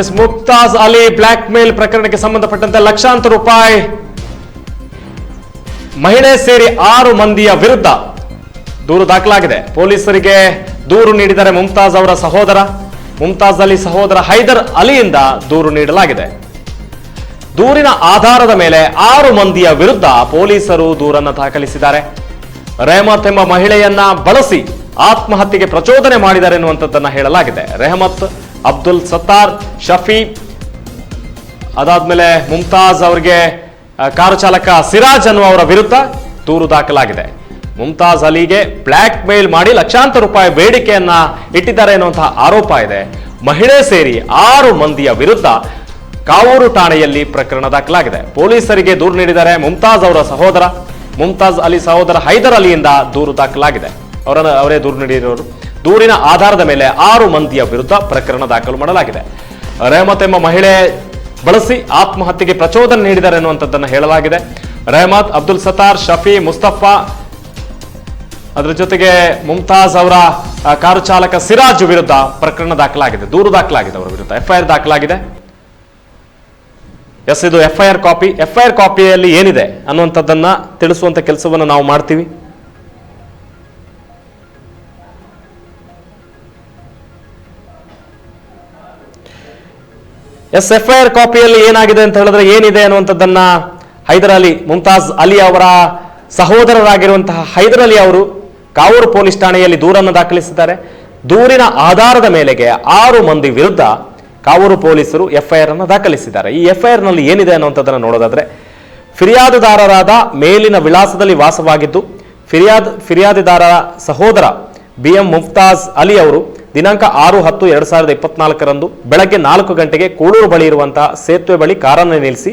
S Muktaj Ali black mail ಪ್ರಕರಣಕ್ಕೆ ಸಂಬಂಧಪಟ್ಟಂತೆ ಲಕ್ಷಾಂತರ ರೂಪಾಯಿ ಮಹಿಳೆ ಸೇರಿ ಆರು ಮಂದಿಯ ವಿರುದ್ಧ ದೂರು ದಾಖಲಾಗಿದೆ. ಪೊಲೀಸರಿಗೆ ದೂರು ನೀಡಿದರೆ ಮುಮ್ತಾಜ್ ಅವರ ಸಹೋದರ, ಮುಮ್ತಾಜ್ ಅಲಿ ಸಹೋದರ ಹೈದರ್ ಅಲಿಯಿಂದ ದೂರು ನೀಡಲಾಗಿದೆ. ದೂರಿನ ಆಧಾರದ ಮೇಲೆ ಆರು ಮಂದಿಯ ವಿರುದ್ಧ ಪೊಲೀಸರು ದೂರನ್ನು ದಾಖಲಿಸಿದ್ದಾರೆ. ರೆಹಮತ್ ಎಂಬ ಮಹಿಳೆಯನ್ನ ಬಳಸಿ ಆತ್ಮಹತ್ಯೆಗೆ ಪ್ರಚೋದನೆ ಮಾಡಿದ್ದಾರೆ ಎನ್ನುವಂಥದ್ದನ್ನು ಹೇಳಲಾಗಿದೆ. ರೆಹಮತ್ ಅಬ್ದುಲ್ ಸತ್ತಾರ್ ಶಫಿ, ಅದಾದ್ಮೇಲೆ ಮುಮ್ತಾಜ್ ಅವರಿಗೆ ಕಾರು ಚಾಲಕ ಸಿರಾಜ್ ಅನ್ನುವವರ ವಿರುದ್ಧ ದೂರು ದಾಖಲಾಗಿದೆ. ಮುಮ್ತಾಜ್ ಅಲಿಗೆ ಬ್ಲ್ಯಾಕ್ ಮೇಲ್ ಮಾಡಿ ಲಕ್ಷಾಂತರ ರೂಪಾಯಿ ಬೇಡಿಕೆಯನ್ನ ಇಟ್ಟಿದ್ದಾರೆ ಎನ್ನುವಂತಹ ಆರೋಪ ಇದೆ. ಮಹಿಳೆ ಸೇರಿ ಆರು ಮಂದಿಯ ವಿರುದ್ಧ ಕಾವೂರು ಠಾಣೆಯಲ್ಲಿ ಪ್ರಕರಣ ದಾಖಲಾಗಿದೆ. ಪೊಲೀಸರಿಗೆ ದೂರು ನೀಡಿದ್ದಾರೆ ಮುಮ್ತಾಜ್ ಅವರ ಸಹೋದರ. ಮುಮ್ತಾಜ್ ಅಲಿ ಸಹೋದರ ಹೈದರ್ ಅಲಿಯಿಂದ ದೂರು ದಾಖಲಾಗಿದೆ. ಅವರನ್ನು, ಅವರೇ ದೂರು ನೀಡಿರೋರು. ದೂರಿನ ಆಧಾರದ ಮೇಲೆ ಆರು ಮಂದಿಯ ವಿರುದ್ಧ ಪ್ರಕರಣ ದಾಖಲು ಮಾಡಲಾಗಿದೆ. ರೆಹಮತ್ ಎಂಬ ಮಹಿಳೆ ಬಳಸಿ ಆತ್ಮಹತ್ಯೆಗೆ ಪ್ರಚೋದನೆ ನೀಡಿದ್ದಾರೆ ಎನ್ನುವಂಥದ್ದನ್ನು ಹೇಳಲಾಗಿದೆ. ರೆಹಮತ್, ಅಬ್ದುಲ್ ಸತಾರ್, ಶಫಿ, ಮುಸ್ತಫಾ, ಅದರ ಜೊತೆಗೆ ಮುಮ್ತಾಜ್ ಅವರ ಕಾರು ಚಾಲಕ ಸಿರಾಜ್ ವಿರುದ್ಧ ಪ್ರಕರಣ ದಾಖಲಾಗಿದೆ. ದೂರು ದಾಖಲಾಗಿದೆ ಅವರ ವಿರುದ್ಧ. ಎಫ್ಐಆರ್ ದಾಖಲಾಗಿದೆ. ಎಸ್, ಇದು ಎಫ್ಐಆರ್ ಕಾಪಿ. ಎಫ್ಐಆರ್ ಕಾಪಿಯಲ್ಲಿ ಏನಿದೆ ಅನ್ನುವಂಥದ್ದನ್ನು ತಿಳಿಸುವಂತ ಕೆಲಸವನ್ನು ನಾವು ಮಾಡ್ತೀವಿ. ಎಸ್ ಎಫ್ ಐ ಆರ್ ಕಾಪಿಯಲ್ಲಿ ಏನಾಗಿದೆ ಅಂತ ಹೇಳಿದ್ರೆ ಏನಿದೆ ಅನ್ನುವಂಥದ್ದನ್ನ ಹೈದರ್ ಅಲಿ ಮುಮ್ತಾಜ್ ಅಲಿ ಅವರ ಸಹೋದರರಾಗಿರುವಂತಹ ಹೈದರ್ ಅಲಿ ಅವರು ಕಾವೂರು ಪೊಲೀಸ್ ಠಾಣೆಯಲ್ಲಿ ದೂರನ್ನು ದಾಖಲಿಸಿದ್ದಾರೆ. ದೂರಿನ ಆಧಾರದ ಮೇಲೆಗೆ ಆರು ಮಂದಿ ವಿರುದ್ಧ ಕಾವೂರು ಪೊಲೀಸರು ಎಫ್ಐಆರ್ ಅನ್ನು ದಾಖಲಿಸಿದ್ದಾರೆ. ಈ ಎಫ್ಐಆರ್ನಲ್ಲಿ ಏನಿದೆ ಅನ್ನುವಂಥದ್ದನ್ನು ನೋಡೋದಾದ್ರೆ, ಫಿರ್ಯಾದುದಾರರಾದ ಮೇಲಿನ ವಿಳಾಸದಲ್ಲಿ ವಾಸವಾಗಿದ್ದು, ಫಿರ್ಯಾದ್, ಫಿರ್ಯಾದಿದಾರರ ಸಹೋದರ ಬಿ ಎಂ ಮುಫ್ತಾಜ್ ಅಲಿ ಅವರು ದಿನಾಂಕ ಆರು ಹತ್ತು ಎರಡು ಸಾವಿರದ ಇಪ್ಪತ್ನಾಲ್ಕರಂದು ಬೆಳಗ್ಗೆ ನಾಲ್ಕು ಗಂಟೆಗೆ ಕೂಳೂರು ಬಳಿ ಇರುವಂತಹ ಸೇತುವೆ ಬಳಿ ಕಾರನ್ನು ನಿಲ್ಲಿಸಿ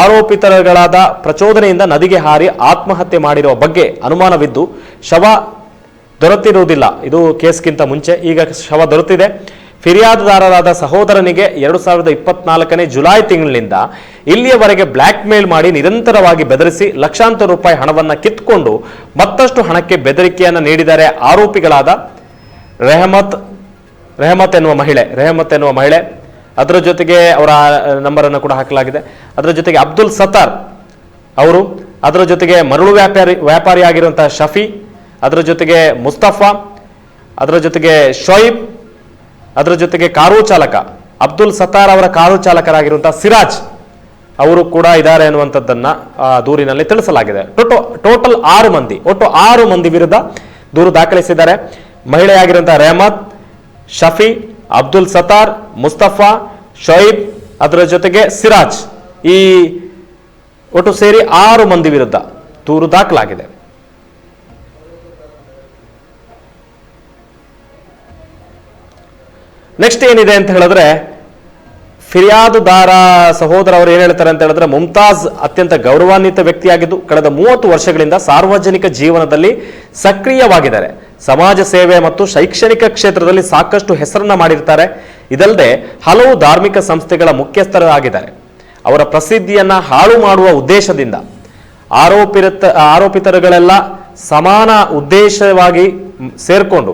ಆರೋಪಿತರುಗಳಾದ ಪ್ರಚೋದನೆಯಿಂದ ನದಿಗೆ ಹಾರಿ ಆತ್ಮಹತ್ಯೆ ಮಾಡಿರುವ ಬಗ್ಗೆ ಅನುಮಾನವಿದ್ದು ಶವ ದೊರೆತಿರುವುದಿಲ್ಲ. ಇದು ಕೇಸ್ಗಿಂತ ಮುಂಚೆ ಈಗ ಶವ ದೊರೆತಿದೆ. ಫಿರ್ಯಾದುದಾರರಾದ ಸಹೋದರನಿಗೆ ಎರಡು ಸಾವಿರದ ಇಪ್ಪತ್ನಾಲ್ಕನೇ ಜುಲೈ ತಿಂಗಳಿನಿಂದ ಇಲ್ಲಿಯವರೆಗೆ ಬ್ಲ್ಯಾಕ್ ಮೇಲ್ ಮಾಡಿ ನಿರಂತರವಾಗಿ ಬೆದರಿಸಿ ಲಕ್ಷಾಂತರ ರೂಪಾಯಿ ಹಣವನ್ನು ಕಿತ್ಕೊಂಡು ಮತ್ತಷ್ಟು ಹಣಕ್ಕೆ ಬೆದರಿಕೆಯನ್ನು ನೀಡಿದರೆ ಆರೋಪಿಗಳಾದ ರೆಹಮತ್ ರೆಹಮತ್ ಎನ್ನುವ ಮಹಿಳೆ, ರೆಹಮತ್ ಎನ್ನುವ ಮಹಿಳೆ. ಅದರ ಜೊತೆಗೆ ಅವರ ನಂಬರನ್ನು ಕೂಡ ಹಾಕಲಾಗಿದೆ. ಅದರ ಜೊತೆಗೆ ಅಬ್ದುಲ್ ಸತಾರ್ ಅವರು, ಅದರ ಜೊತೆಗೆ ಮರಳು ವ್ಯಾಪಾರಿ, ವ್ಯಾಪಾರಿಯಾಗಿರುವಂತಹ ಶಫಿ, ಅದರ ಜೊತೆಗೆ ಮುಸ್ತಫಾ, ಅದರ ಜೊತೆಗೆ ಶೋಯಿಬ್, ಅದರ ಜೊತೆಗೆ ಕಾರು ಚಾಲಕ, ಅಬ್ದುಲ್ ಸತಾರ್ ಅವರ ಕಾರು ಚಾಲಕರಾಗಿರುವಂತಹ ಸಿರಾಜ್ ಅವರು ಕೂಡ ಇದ್ದಾರೆ ಅನ್ನುವಂಥದ್ದನ್ನ ದೂರಿನಲ್ಲಿ ತಿಳಿಸಲಾಗಿದೆ. ಟೋಟೋ, ಟೋಟಲ್ ಆರು ಮಂದಿ, ಒಟ್ಟು ಆರು ಮಂದಿ ವಿರುದ್ಧ ದೂರು ದಾಖಲಿಸಿದ್ದಾರೆ. ಮಹಿಳೆಯಾಗಿರುವಂತಹ ರೆಹಮತ್, ಶಫಿ, ಅಬ್ದುಲ್ ಸತಾರ್, ಮುಸ್ತಫಾ, ಶೋಯಿಬ್, ಅದರ ಜೊತೆಗೆ ಸಿರಾಜ್. ಈ ಒಟ್ಟು ಸೇರಿ ಆರು ಮಂದಿ ವಿರುದ್ಧ ದೂರು ದಾಖಲಾಗಿದೆ. ನೆಕ್ಸ್ಟ್ ಏನಿದೆ ಅಂತ ಹೇಳಿದ್ರೆ, ಫಿರ್ಯಾದುದಾರ ಸಹೋದರ ಅವರು ಏನ್ ಹೇಳ್ತಾರೆ ಅಂತ ಹೇಳಿದ್ರೆ, ಮುಮ್ತಾಜ್ ಅತ್ಯಂತ ಗೌರವಾನ್ವಿತ ವ್ಯಕ್ತಿಯಾಗಿದ್ದು, ಕಳೆದ ಮೂವತ್ತು ವರ್ಷಗಳಿಂದ ಸಾರ್ವಜನಿಕ ಜೀವನದಲ್ಲಿ ಸಕ್ರಿಯವಾಗಿದ್ದಾರೆ. ಸಮಾಜ ಸೇವೆ ಮತ್ತು ಶೈಕ್ಷಣಿಕ ಕ್ಷೇತ್ರದಲ್ಲಿ ಸಾಕಷ್ಟು ಹೆಸರನ್ನ ಮಾಡಿರ್ತಾರೆ. ಇದಲ್ಲದೆ ಹಲವು ಧಾರ್ಮಿಕ ಸಂಸ್ಥೆಗಳ ಮುಖ್ಯಸ್ಥರಾಗಿದ್ದಾರೆ. ಅವರ ಪ್ರಸಿದ್ಧಿಯನ್ನ ಹಾಳು ಮಾಡುವ ಉದ್ದೇಶದಿಂದ ಆರೋಪಿತ ಆರೋಪಿತರುಗಳೆಲ್ಲ ಸಮಾನ ಉದ್ದೇಶವಾಗಿ ಸೇರಿಕೊಂಡು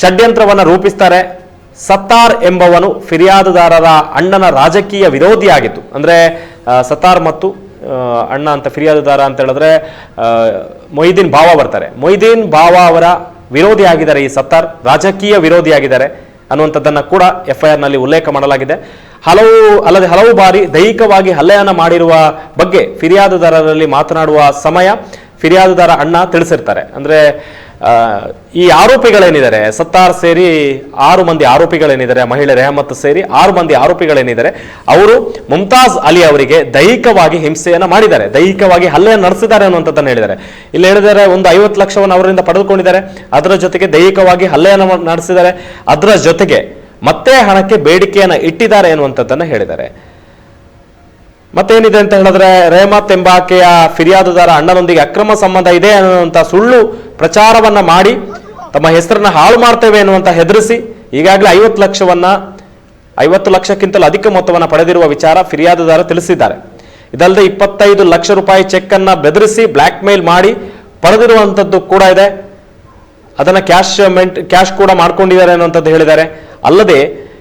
ಷಡ್ಯಂತ್ರವನ್ನು ರೂಪಿಸ್ತಾರೆ. ಸತ್ತಾರ್ ಎಂಬವನು ಫಿರ್ಯಾದುದಾರರ ಅಣ್ಣನ ರಾಜಕೀಯ ವಿರೋಧಿಯಾಗಿತ್ತು. ಅಂದ್ರೆ ಸತಾರ್ ಮತ್ತು ಅಣ್ಣ ಅಂತ ಫಿರ್ಯಾದುದಾರ ಅಂತ ಹೇಳಿದ್ರೆ ಮೊಯ್ದೀನ್ ಭಾವ ಬರ್ತಾರೆ. ಮೊಯ್ದೀನ್ ಭಾವ ಅವರ ವಿರೋಧಿ ಆಗಿದ್ದಾರೆ ಈ ಸತ್ತಾರ್, ರಾಜಕೀಯ ವಿರೋಧಿ ಆಗಿದ್ದಾರೆ ಅನ್ನುವಂಥದ್ದನ್ನು ಕೂಡ ಎಫ್ ಐ ನಲ್ಲಿ ಉಲ್ಲೇಖ ಮಾಡಲಾಗಿದೆ. ಹಲವು ಅಲ್ಲದೆ ಹಲವು ಬಾರಿ ದೈಹಿಕವಾಗಿ ಹಲ್ಲೆಯನ್ನ ಮಾಡಿರುವ ಬಗ್ಗೆ ಫಿರ್ಯಾದುದಾರರಲ್ಲಿ ಮಾತನಾಡುವ ಸಮಯ ಫಿರ್ಯಾದುದಾರ ಅಣ್ಣ ತಿಳಿಸಿರ್ತಾರೆ. ಅಂದ್ರೆ ಈ ಆರೋಪಿಗಳೇನಿದ್ದಾರೆ? ಸತ್ತಾರ್ ಸೇರಿ ಆರು ಮಂದಿ ಆರೋಪಿಗಳೇನಿದ್ದಾರೆ? ಮಹಿಳೆ ರೆಹಮತ್ ಸೇರಿ ಆರು ಮಂದಿ ಆರೋಪಿಗಳೇನಿದ್ದಾರೆ? ಅವರು ಮುಮ್ತಾಜ್ ಅಲಿ ಅವರಿಗೆ ದೈಹಿಕವಾಗಿ ಹಿಂಸೆಯನ್ನು ಮಾಡಿದ್ದಾರೆ. ದೈಹಿಕವಾಗಿ ಹಲ್ಲೆ ನಡೆಸಿದ್ದಾರೆ ಅನ್ನುವಂಥದ್ದನ್ನು ಹೇಳಿದ್ದಾರೆ. ಇಲ್ಲಿ ಹೇಳಿದರೆ ಒಂದು ಐವತ್ತು ಲಕ್ಷವನ್ನು ಅವರಿಂದ ಪಡೆದುಕೊಂಡಿದ್ದಾರೆ. ಅದರ ಜೊತೆಗೆ ದೈಹಿಕವಾಗಿ ಹಲ್ಲೆಯನ್ನು ನಡೆಸಿದ್ದಾರೆ. ಅದರ ಜೊತೆಗೆ ಮತ್ತೆ ಹಣಕ್ಕೆ ಬೇಡಿಕೆಯನ್ನು ಇಟ್ಟಿದ್ದಾರೆ ಅನ್ನುವಂಥದ್ದನ್ನು ಹೇಳಿದ್ದಾರೆ. ಮತ್ತೇನಿದೆ ಅಂತ ಹೇಳಿದ್ರೆ ರೇಮತ್ ಎಂಬಾಕೆಯ ಫಿರ್ಯಾದುದಾರ ಅಣ್ಣನೊಂದಿಗೆ ಅಕ್ರಮ ಸಂಬಂಧ ಇದೆ ಅನ್ನುವಂಥ ಸುಳ್ಳು ಪ್ರಚಾರವನ್ನ ಮಾಡಿ ತಮ್ಮ ಹೆಸರನ್ನ ಹಾಳು ಮಾಡ್ತೇವೆ ಅನ್ನುವಂತ ಹೆದರಿಸಿ ಈಗಾಗಲೇ ಐವತ್ತು ಲಕ್ಷವನ್ನ, ಐವತ್ತು ಲಕ್ಷಕ್ಕಿಂತಲೂ ಅಧಿಕ ಮೊತ್ತವನ್ನು ಪಡೆದಿರುವ ವಿಚಾರ ಫಿರ್ಯಾದುದಾರ ತಿಳಿಸಿದ್ದಾರೆ. ಇದಲ್ಲದೆ ಇಪ್ಪತ್ತೈದು ಲಕ್ಷ ರೂಪಾಯಿ ಚೆಕ್ ಅನ್ನ ಬೆದರಿಸಿ ಬ್ಲ್ಯಾಕ್ ಮೇಲ್ ಮಾಡಿ ಪಡೆದಿರುವಂಥದ್ದು ಕೂಡ ಇದೆ. ಅದನ್ನ ಕ್ಯಾಶ್ ಮೆಂಟ್ ಕ್ಯಾಶ್ ಕೂಡ ಮಾಡ್ಕೊಂಡಿದ್ದಾರೆ ಅನ್ನುವಂಥದ್ದು ಹೇಳಿದ್ದಾರೆ. ಅಲ್ಲದೆ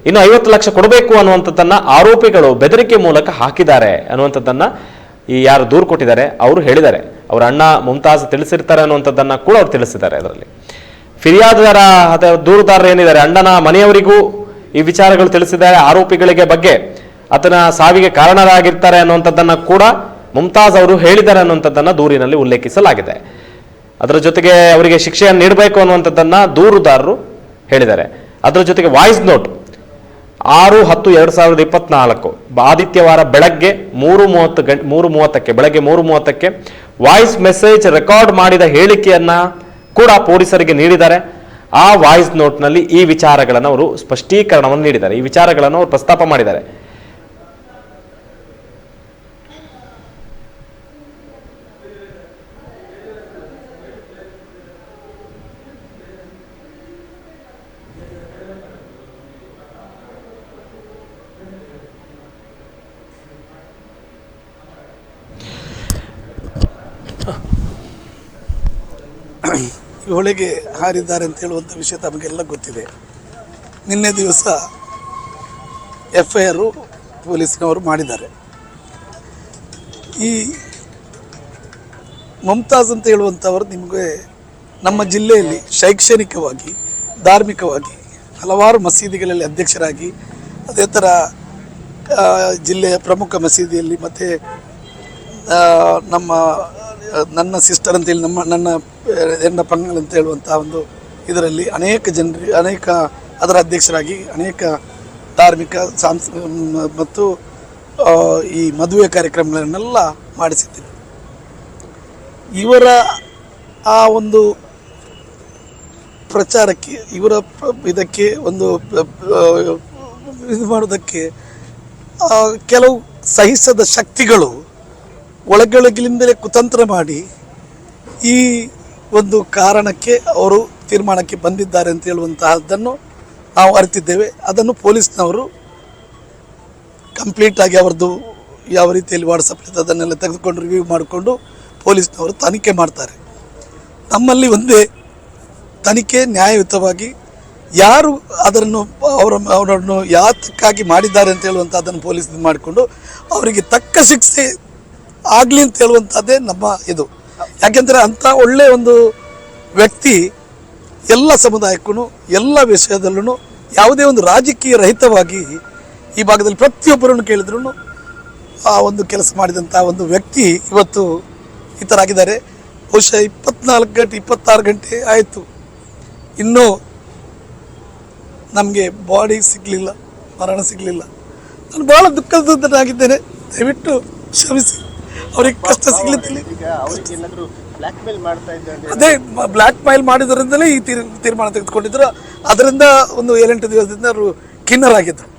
ಇನ್ನು ಐವತ್ತು ಲಕ್ಷ ಕೊಡಬೇಕು ಅನ್ನುವಂಥದ್ದನ್ನ ಆರೋಪಿಗಳು ಬೆದರಿಕೆ ಮೂಲಕ ಹಾಕಿದ್ದಾರೆ ಅನ್ನುವಂಥದ್ದನ್ನ ಈ ಯಾರು ದೂರು ಕೊಟ್ಟಿದ್ದಾರೆ, ಅವರು ಹೇಳಿದ್ದಾರೆ. ಅವರ ಅಣ್ಣ ಮುಮ್ತಾಜ್ ತಿಳಿಸಿರ್ತಾರೆ ಅನ್ನುವಂಥದ್ದನ್ನ ಕೂಡ ಅವ್ರು ತಿಳಿಸಿದ್ದಾರೆ ಅದರಲ್ಲಿ. ಫಿರ್ಯಾದುದಾರ ಅಥವಾ ದೂರುದಾರರು ಏನಿದ್ದಾರೆ, ಅಣ್ಣನ ಮನೆಯವರಿಗೂ ಈ ವಿಚಾರಗಳು ತಿಳಿಸಿದ್ದಾರೆ ಆರೋಪಿಗಳಿಗೆ ಬಗ್ಗೆ. ಆತನ ಸಾವಿಗೆ ಕಾರಣರಾಗಿರ್ತಾರೆ ಅನ್ನುವಂಥದ್ದನ್ನ ಕೂಡ ಮುಮ್ತಾಜ್ ಅವರು ಹೇಳಿದ್ದಾರೆ ಅನ್ನುವಂಥದ್ದನ್ನ ದೂರಿನಲ್ಲಿ ಉಲ್ಲೇಖಿಸಲಾಗಿದೆ. ಅದರ ಜೊತೆಗೆ ಅವರಿಗೆ ಶಿಕ್ಷೆಯನ್ನು ನೀಡಬೇಕು ಅನ್ನುವಂಥದ್ದನ್ನ ದೂರುದಾರರು ಹೇಳಿದ್ದಾರೆ. ಅದರ ಜೊತೆಗೆ ವಾಯ್ಸ್ ನೋಟ್ ಆರು, ಹತ್ತು, ಎರಡು ಸಾವಿರದ ಇಪ್ಪತ್ನಾಲ್ಕು. ಆದಿತ್ಯವಾರ ಬೆಳಗ್ಗೆ ಮೂರು ಮೂವತ್ತು ಗಂಟೆ, ಮೂರು ಮೂವತ್ತಕ್ಕೆ, ಬೆಳಗ್ಗೆ ಮೂರು ಮೂವತ್ತಕ್ಕೆ ವಾಯ್ಸ್ ಮೆಸೇಜ್ ರೆಕಾರ್ಡ್ ಮಾಡಿದ ಹೇಳಿಕೆಯನ್ನ ಕೂಡ ಪೊಲೀಸರಿಗೆ ನೀಡಿದ್ದಾರೆ. ಆ ವಾಯ್ಸ್ ನೋಟ್ನಲ್ಲಿ ಈ ವಿಚಾರಗಳನ್ನು ಅವರು ಸ್ಪಷ್ಟೀಕರಣವನ್ನು ನೀಡಿದ್ದಾರೆ. ಈ ವಿಚಾರಗಳನ್ನು ಅವರು ಪ್ರಸ್ತಾಪ ಮಾಡಿದ್ದಾರೆ. ಹೊಳೆಗೆ ಹಾರಿದ್ದಾರೆ ಅಂತ ಹೇಳುವಂಥ ವಿಷಯ ತಮಗೆಲ್ಲ ಗೊತ್ತಿದೆ. ನಿನ್ನೆ ದಿವಸ ಎಫ್ ಐ ಆರು ಪೊಲೀಸ್ನವರು ಮಾಡಿದ್ದಾರೆ. ಈ ಮಮತಾಜ್ ಅಂತ ಹೇಳುವಂಥವರು ನಿಮಗೆ ನಮ್ಮ ಜಿಲ್ಲೆಯಲ್ಲಿ ಶೈಕ್ಷಣಿಕವಾಗಿ, ಧಾರ್ಮಿಕವಾಗಿ ಹಲವಾರು ಮಸೀದಿಗಳಲ್ಲಿ ಅಧ್ಯಕ್ಷರಾಗಿ, ಅದೇ ಥರ ಜಿಲ್ಲೆಯ ಪ್ರಮುಖ ಮಸೀದಿಯಲ್ಲಿ ಮತ್ತು ನಮ್ಮ, ನನ್ನ ಸಿಸ್ಟರ್ ಅಂತೇಳಿ ನಮ್ಮ, ನನ್ನ ಹೆಣ್ಣ ಪಂಗಲ್ ಅಂತ ಹೇಳುವಂಥ ಒಂದು ಇದರಲ್ಲಿ ಅನೇಕ ಜನರು, ಅನೇಕ ಅದರ ಅಧ್ಯಕ್ಷರಾಗಿ ಅನೇಕ ಧಾರ್ಮಿಕ, ಸಾಂಸ್, ಮತ್ತು ಈ ಮದುವೆ ಕಾರ್ಯಕ್ರಮಗಳನ್ನೆಲ್ಲ ಮಾಡಿಸಿದ್ದೇವೆ ಇವರ ಆ ಒಂದು ಪ್ರಚಾರಕ್ಕೆ, ಇವರ ಇದಕ್ಕೆ ಒಂದು ಇದು ಮಾಡೋದಕ್ಕೆ ಕೆಲವು ಸಹಿಸದ ಶಕ್ತಿಗಳು ಒಳಗೊಳಗಿನಿಂದಲೇ ಕುತಂತ್ರ ಮಾಡಿ ಈ ಒಂದು ಕಾರಣಕ್ಕೆ ಅವರು ತೀರ್ಮಾನಕ್ಕೆ ಬಂದಿದ್ದಾರೆ ಅಂತ ಹೇಳುವಂತಹದ್ದನ್ನು ನಾವು ಅರಿತಿದ್ದೇವೆ. ಅದನ್ನು ಪೊಲೀಸ್ನವರು ಕಂಪ್ಲೀಟ್ ಆಗಿ ಅವರದ್ದು ಯಾವ ರೀತಿಯಲ್ಲಿ ವಾಟ್ಸಪ್ ಅದನ್ನೆಲ್ಲ ತೆಗೆದುಕೊಂಡು ರಿವ್ಯೂ ಮಾಡಿಕೊಂಡು ಪೊಲೀಸ್ನವರು ತನಿಖೆ ಮಾಡ್ತಾರೆ. ನಮ್ಮಲ್ಲಿ ಒಂದೇ ತನಿಖೆ ನ್ಯಾಯಯುತವಾಗಿ ಯಾರು ಅದನ್ನು ಅವರ ಅವರನ್ನು ಯಾತಕ್ಕಾಗಿ ಮಾಡಿದ್ದಾರೆ ಅಂತ ಹೇಳುವಂಥ ಅದನ್ನು ಪೊಲೀಸ್ ಮಾಡಿಕೊಂಡು ಅವರಿಗೆ ತಕ್ಕ ಶಿಕ್ಷೆ ಆಗಲಿ ಅಂತ ಹೇಳುವಂಥದ್ದೇ ನಮ್ಮ ಇದು. ಯಾಕೆಂದರೆ ಅಂಥ ಒಳ್ಳೆಯ ಒಂದು ವ್ಯಕ್ತಿ ಎಲ್ಲ ಸಮುದಾಯಕ್ಕೂ ಎಲ್ಲ ವಿಷಯದಲ್ಲೂ ಯಾವುದೇ ಒಂದು ರಾಜಕೀಯ ರಹಿತವಾಗಿ ಈ ಭಾಗದಲ್ಲಿ ಪ್ರತಿಯೊಬ್ಬರನ್ನು ಕೇಳಿದ್ರು ಆ ಒಂದು ಕೆಲಸ ಮಾಡಿದಂಥ ಒಂದು ವ್ಯಕ್ತಿ ಇವತ್ತು ಆಗಿದ್ದಾರೆ ಬಹುಶಃ ಇಪ್ಪತ್ನಾಲ್ಕು ಗಂಟೆ, ಇಪ್ಪತ್ತಾರು ಗಂಟೆ ಆಯಿತು. ಇನ್ನೂ ನಮಗೆ ಬಾಡಿ ಸಿಗಲಿಲ್ಲ, ಮರಣ ಸಿಗಲಿಲ್ಲ. ನಾನು ಭಾಳ ದುಃಖದಾಗಿದ್ದೇನೆ ದಯವಿಟ್ಟು ಕ್ಷಮಿಸಿ. ಅವ್ರಿಗೆ ಕಷ್ಟ ಇದ್ದಾರೆ ಅದೇ ಬ್ಲ್ಯಾಕ್ ಮೈಲ್ ಮಾಡಿದ್ರಿಂದಲೇ ಈ ತೀರ್ ತೀರ್ಮಾನ ತೆಗೆದುಕೊಂಡಿದ್ರು. ಅದರಿಂದ ಒಂದು ಏಳೆಂಟು ದಿವಸದಿಂದ ಅವರು ಕಿನ್ನರ್ ಆಗಿದ್ದರು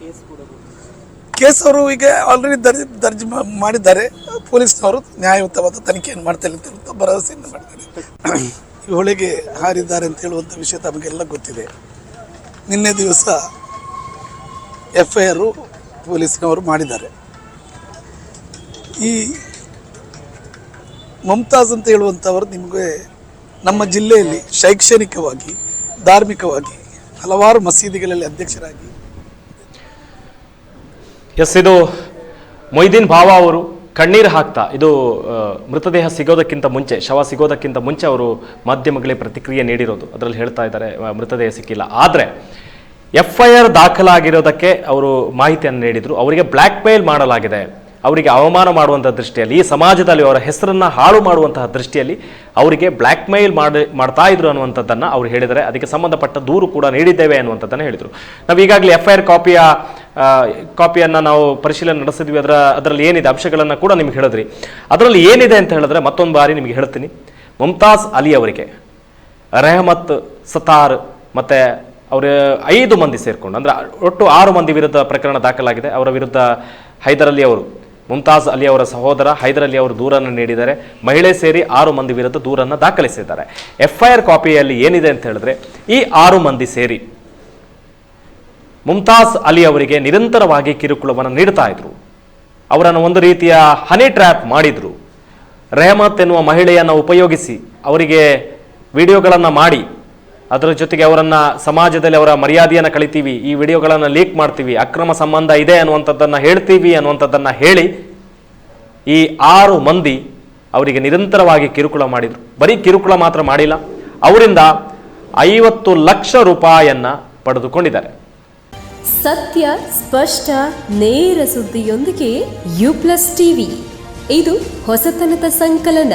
ಕೇಸ್ ಅವರು ಈಗ ಆಲ್ರೆಡಿ ದರ್ಜಿ ದರ್ಜಿ ಮಾಡಿದ್ದಾರೆ. ಪೊಲೀಸ್ನವರು ನ್ಯಾಯಯುತವಾದ ತನಿಖೆಯನ್ನು ಮಾಡ್ತಾರೆ ಅಂತ ಭರವಸೆಯನ್ನು ಮಾಡ್ತಾರೆ. ಈ ಹೊಳೆಗೆ ಹಾರಿದ್ದಾರೆ ಅಂತ ಹೇಳುವಂಥ ವಿಷಯ ತಮಗೆಲ್ಲ ಗೊತ್ತಿದೆ. ನಿನ್ನೆ ದಿವಸ ಎಫ್ ಐ ಆರು ಪೊಲೀಸ್ನವರು ಮಾಡಿದ್ದಾರೆ. ಈ ಮಮತಾಜ್ ಅಂತ ಹೇಳುವಂಥವರು ನಿಮಗೆ ನಮ್ಮ ಜಿಲ್ಲೆಯಲ್ಲಿ ಶೈಕ್ಷಣಿಕವಾಗಿ, ಧಾರ್ಮಿಕವಾಗಿ ಹಲವಾರು ಮಸೀದಿಗಳಲ್ಲಿ ಅಧ್ಯಕ್ಷರಾಗಿ. ಎಸ್ ಇದು ಮೊಯ್ದೀನ್ ಭಾವ ಅವರು ಕಣ್ಣೀರು ಹಾಕ್ತಾ, ಇದು ಮೃತದೇಹ ಸಿಗೋದಕ್ಕಿಂತ ಮುಂಚೆ, ಶವ ಸಿಗೋದಕ್ಕಿಂತ ಮುಂಚೆ ಅವರು ಮಾಧ್ಯಮಗಳಿಗೆ ಪ್ರತಿಕ್ರಿಯೆ ನೀಡಿರೋದು. ಅದರಲ್ಲಿ ಹೇಳ್ತಾ ಇದ್ದಾರೆ ಮೃತದೇಹ ಸಿಕ್ಕಿಲ್ಲ. ಆದರೆ ಎಫ್ ಐ ಆರ್ ದಾಖಲಾಗಿರೋದಕ್ಕೆ ಅವರು ಮಾಹಿತಿಯನ್ನು ನೀಡಿದರು. ಅವರಿಗೆ ಬ್ಲ್ಯಾಕ್ ಮೇಲ್ ಮಾಡಲಾಗಿದೆ. ಅವರಿಗೆ ಅವಮಾನ ಮಾಡುವಂಥ ದೃಷ್ಟಿಯಲ್ಲಿ, ಈ ಸಮಾಜದಲ್ಲಿ ಅವರ ಹೆಸರನ್ನ ಹಾಳು ಮಾಡುವಂತಹ ದೃಷ್ಟಿಯಲ್ಲಿ ಅವರಿಗೆ ಬ್ಲ್ಯಾಕ್ ಮೇಲ್ ಮಾಡಿ, ಮಾಡ್ತಾ ಇದ್ರು ಅನ್ನುವಂಥದ್ದನ್ನು ಅವ್ರು ಹೇಳಿದರೆ ಅದಕ್ಕೆ ಸಂಬಂಧಪಟ್ಟ ದೂರು ಕೂಡ ನೀಡಿದ್ದೇವೆ ಅನ್ನುವಂಥದ್ದನ್ನು ಹೇಳಿದರು. ನಾವು ಈಗಾಗಲೇ ಎಫ್ ಐ ಆರ್ ಕಾಪಿಯ ಕಾಪಿಯನ್ನು ನಾವು ಪರಿಶೀಲನೆ ನಡೆಸಿದ್ವಿ. ಅದರ, ಅದರಲ್ಲಿ ಏನಿದೆ ಅಂಶಗಳನ್ನು ಕೂಡ ನಿಮ್ಗೆ ಹೇಳಿದ್ರಿ. ಅದರಲ್ಲಿ ಏನಿದೆ ಅಂತ ಹೇಳಿದ್ರೆ ಮತ್ತೊಂದು ಬಾರಿ ನಿಮಗೆ ಹೇಳ್ತೀನಿ. ಮುಮ್ತಾಜ್ ಅಲಿ ಅವರಿಗೆ ರೆಹಮತ್ ಸತಾರ್ ಮತ್ತೆ ಅವರ ಐದು ಮಂದಿ ಸೇರಿಕೊಂಡು, ಅಂದ್ರೆ ಒಟ್ಟು ಆರು ಮಂದಿ ವಿರುದ್ಧ ಪ್ರಕರಣ ದಾಖಲಾಗಿದೆ. ಅವರ ವಿರುದ್ಧ ಹೈದರ್ ಅಲಿ ಅವರು ಮುಮ್ತಾಜ್ ಅಲಿ ಅವರ ಸಹೋದರ ಹೈದರ್ ಅಲಿ ಅವರು ದೂರನ್ನು ನೀಡಿದ್ದಾರೆ ಮಹಿಳೆ ಸೇರಿ ಆರು ಮಂದಿ ವಿರುದ್ಧ ದೂರನ್ನು ದಾಖಲಿಸಿದ್ದಾರೆ. ಎಫ್ಐಆರ್ ಕಾಪಿಯಲ್ಲಿ ಏನಿದೆ ಅಂತ ಹೇಳಿದ್ರೆ ಈ ಆರು ಮಂದಿ ಸೇರಿ ಮುಮ್ತಾಜ್ ಅಲಿ ಅವರಿಗೆ ನಿರಂತರವಾಗಿ ಕಿರುಕುಳವನ್ನು ನೀಡ್ತಾ ಇದ್ರು. ಅವರನ್ನು ಒಂದು ರೀತಿಯ ಹನಿ ಟ್ರ್ಯಾಪ್ ಮಾಡಿದ್ರು. ರೆಹಮತ್ ಎನ್ನುವ ಮಹಿಳೆಯನ್ನು ಉಪಯೋಗಿಸಿ ಅವರಿಗೆ ವಿಡಿಯೋಗಳನ್ನು ಮಾಡಿ ಅದರ ಜೊತೆಗೆ ಅವರನ್ನ ಸಮಾಜದಲ್ಲಿ ಅವರ ಮರ್ಯಾದೆಯನ್ನು ಕಳಿತೀವಿ, ಈ ವಿಡಿಯೋಗಳನ್ನು ಲೀಕ್ ಮಾಡ್ತೀವಿ, ಅಕ್ರಮ ಸಂಬಂಧ ಇದೆ ಅನ್ನುವಂಥದ್ದನ್ನು ಹೇಳ್ತೀವಿ ಅನ್ನುವಂಥದ್ದನ್ನು ಹೇಳಿ ಈ ಆರು ಮಂದಿ ಅವರಿಗೆ ನಿರಂತರವಾಗಿ ಕಿರುಕುಳ ಮಾಡಿದರು. ಬರೀ ಕಿರುಕುಳ ಮಾತ್ರ ಮಾಡಿಲ್ಲ, ಅವರಿಂದ ಐವತ್ತು ಲಕ್ಷ ರೂಪಾಯಿಯನ್ನು ಪಡೆದುಕೊಂಡಿದ್ದಾರೆ. ಸತ್ಯ, ಸ್ಪಷ್ಟ, ನೇರ ಸುದ್ದಿಯೊಂದಿಗೆ ಯು ಪ್ಲಸ್ ಟಿವಿ ಇದು ಹೊಸತನದ ಸಂಕಲನ.